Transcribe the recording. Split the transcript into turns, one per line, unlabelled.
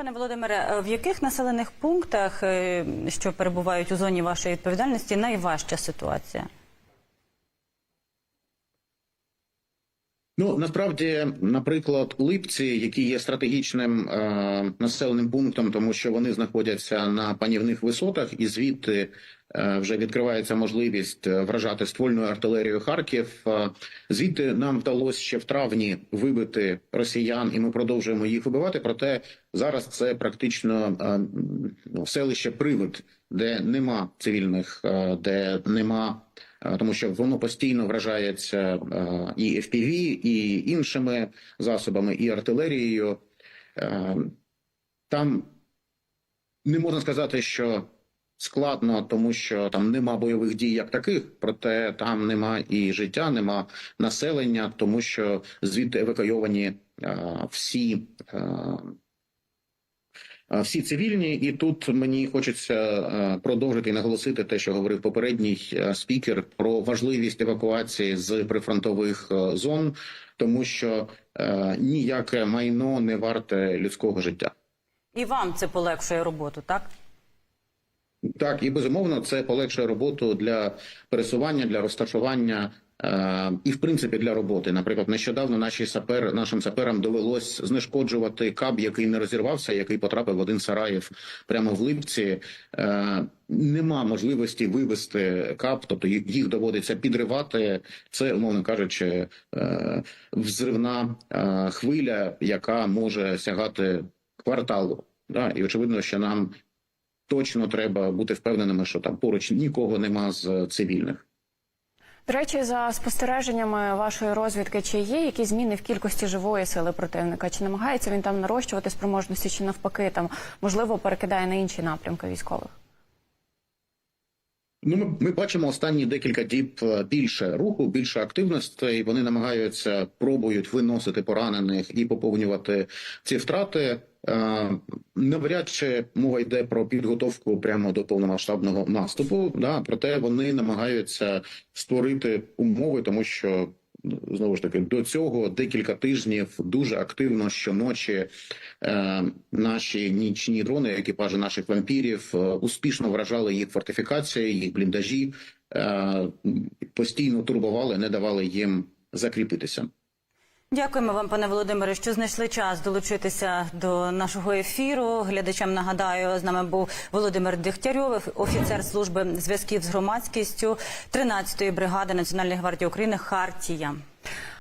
Пане Володимире, е, в яких населених пунктах, е, що перебувають у зоні вашої відповідальності, найважча ситуація?
Ну насправді, наприклад, Липці, які є стратегічним е, населеним пунктом, тому що вони знаходяться на панівних висотах, і звідти е, вже відкривається можливість е, вражати ствольною артилерією Харків. Е, звідти нам вдалося ще в травні вибити росіян, і ми продовжуємо їх вибивати. Проте зараз це практично е, ну, селище Привид, де нема цивільних, е, де нема. Е, тому що воно постійно вражається е, і FPV, і іншими засобами, і артилерією. Е, Там не можна сказати, що складно, тому що там нема бойових дій як таких, проте там нема і життя, нема населення, тому що звідти евакуйовані всі. Всі цивільні, і тут мені хочеться е, продовжити і наголосити те, що говорив попередній е, спікер про важливість евакуації з прифронтових е, зон, тому що ніяке майно не варте людського життя.
І вам це полегшує роботу, так?
Так, і безумовно, це полегшує роботу для пересування, для розташування і, в принципі, для роботи. Наприклад, нещодавно наші сапер, нашим саперам довелось знешкоджувати каб, який не розірвався, який потрапив в один сараїв прямо в Липці. Е, нема можливості вивести кап, тобто їх доводиться підривати. Це, умовно кажучи, е, взривна е, хвиля, яка може сягати кварталу. Да? І очевидно, що нам точно треба бути впевненими, що там поруч нікого нема з цивільних.
До речі, за спостереженнями вашої розвідки, чи є якісь зміни в кількості живої сили противника? Чи намагається він там нарощувати спроможності, чи навпаки там можливо перекидає на інші напрямки військових?
Ну, ми, бачимо останні декілька діб е, більше руху, більше активності. Вони намагаються пробують виносити поранених і поповнювати ці втрати. Е, навряд чи мова йде про підготовку прямо до повномасштабного наступу. Да, проте вони намагаються створити умови, тому що знову ж таки до цього декілька тижнів дуже активно щоночі е, наші нічні дрони, екіпажі наших вампірів, е, успішно вражали їх фортифікації, їх бліндажі, е, постійно турбували, не давали їм закріпитися.
Дякуємо вам, пане Володимире, що знайшли час долучитися до нашого ефіру. Глядачам нагадаю, з нами був Володимир Дегтярьов, офіцер служби зв'язків з громадськістю 13-ї бригади Національної гвардії України Хартія.